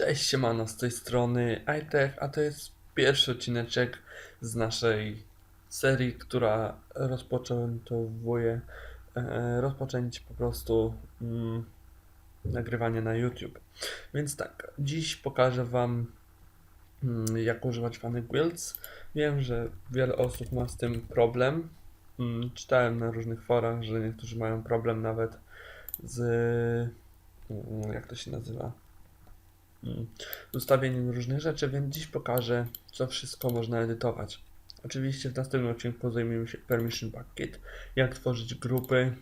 Cześć, siemano, z tej strony iTech, a to jest pierwszy odcineczek z naszej serii, która rozpoczętowuje, e, rozpoczęcie po prostu mm, nagrywanie na YouTube. Więc tak, dziś pokażę Wam mm, jak używać Funny Guilds. Wiem, że wiele osób ma z tym problem. Mm, Czytałem na różnych forach, że niektórzy mają problem nawet z mm, jak to się nazywa? Z ustawieniem różnych rzeczy, więc dziś pokażę, co wszystko można edytować. Oczywiście w następnym odcinku zajmiemy się Permission Bucket, jak tworzyć grupy,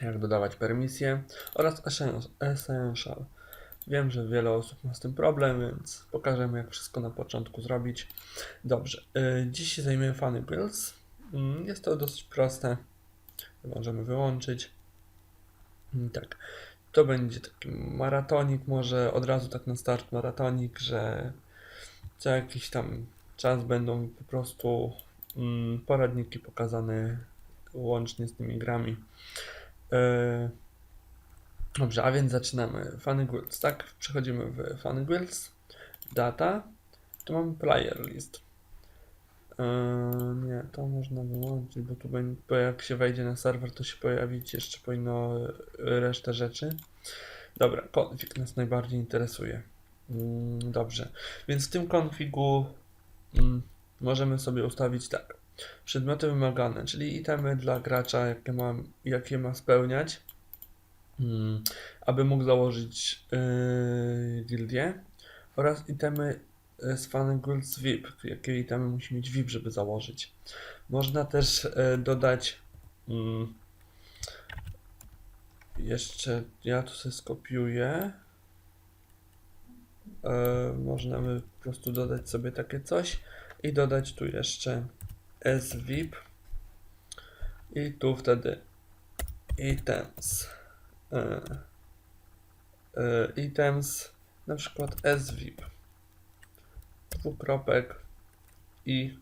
jak dodawać permisje oraz essen- Essential. Wiem, że wiele osób ma z tym problem, więc pokażemy, jak wszystko na początku zrobić. Dobrze, y, dziś się zajmiemy Funny Builds. Mm, Jest to dosyć proste. Możemy wyłączyć. Mm, Tak. To będzie taki maratonik, może od razu tak na start maratonik, że co jakiś tam czas będą po prostu mm, poradniki pokazane łącznie z tymi grami. E, dobrze, a więc zaczynamy. Funny Guilds, tak? Przechodzimy w Funny Guilds. Data. Tu mamy player list. Nie, to można wyłączyć, bo tu bo jak się wejdzie na serwer, to się pojawić jeszcze powinno e, resztę rzeczy. Dobra, config nas najbardziej interesuje. Mm, Dobrze, więc w tym konfigu mm, możemy sobie ustawić tak. Przedmioty wymagane, czyli itemy dla gracza, jakie ma, jakie ma spełniać, mm, aby mógł założyć yy, gildię oraz itemy y, z Fun Guilds VIP, jakie itemy musi mieć VIP, żeby założyć. Można też y, dodać mm, jeszcze, ja tu sobie skopiuję. E, możemy po prostu dodać sobie takie coś i dodać tu jeszcze svip i tu wtedy items e, e, items na przykład svip dwukropek i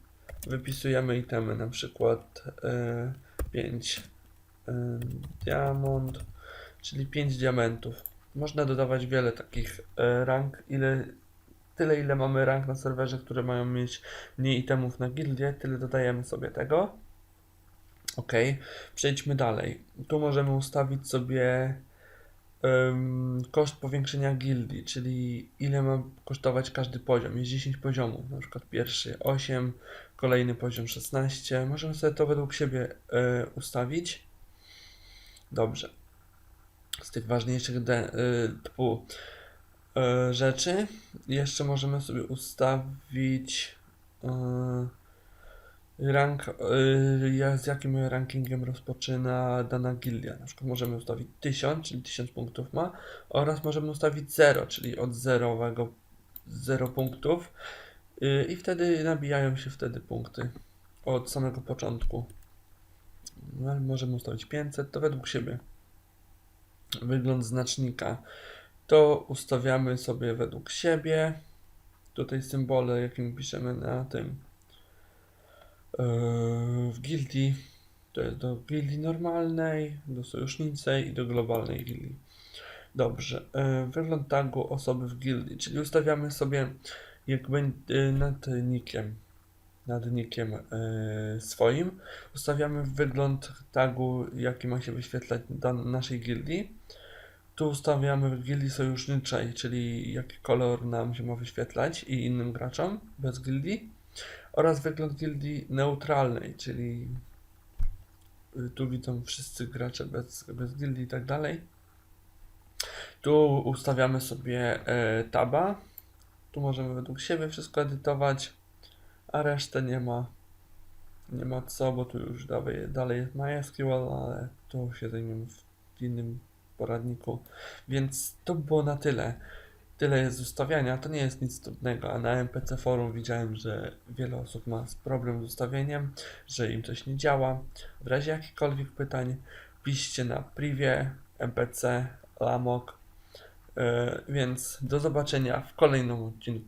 wypisujemy itemy na przykład e, 5 e, diamond czyli 5 diamentów można dodawać wiele takich e, rank, ile, tyle ile mamy rank na serwerze, które mają mieć mniej itemów na gildię, tyle dodajemy sobie tego. Ok, przejdźmy dalej. Tu możemy ustawić sobie koszt powiększenia gildii, czyli ile ma kosztować każdy poziom. Jest 10 poziomów, na przykład pierwszy 8, kolejny poziom 16. Możemy sobie to według siebie e, ustawić. Dobrze z tych ważniejszych y, typu y, rzeczy. Jeszcze możemy sobie ustawić rank, y, ja- z jakim rankingiem rozpoczyna dana gildia. Na przykład możemy ustawić 1000, czyli 1000 punktów ma, oraz możemy ustawić 0, czyli od zerowego 0 punktów. Y, I wtedy nabijają się wtedy punkty od samego początku. No, możemy ustawić 500, to według siebie wygląd znacznika. To ustawiamy sobie według siebie. Tutaj symbole, jakim piszemy na tym yy, w gildii. To jest do gildii normalnej, do sojuszniczej i do globalnej gildii. Dobrze. Yy, wygląd tagu osoby w gildii, czyli ustawiamy sobie jak będzie nad nickiem nad nickiem yy, swoim. Ustawiamy wygląd tagu, jaki ma się wyświetlać dla naszej gildii. Tu ustawiamy w gildii sojuszniczej, czyli jaki kolor nam się ma wyświetlać i innym graczom bez gildii. Oraz wygląd gildii neutralnej, czyli y, tu widzą wszyscy gracze bez, bez gildii i tak dalej. Tu ustawiamy sobie e, taba. Tu możemy według siebie wszystko edytować, a resztę nie ma. Nie ma co, bo tu już dalej, dalej jest MySQL, ale tu się zajmiemy w innym poradniku. Więc to było na tyle. Tyle jest ustawiania, to nie jest nic trudnego, a na MPC Forum widziałem, że wiele osób ma problem z ustawieniem, że im coś nie działa. W razie jakichkolwiek pytań piszcie na privie, MPC, Lamok. Yy, więc do zobaczenia w kolejnym odcinku.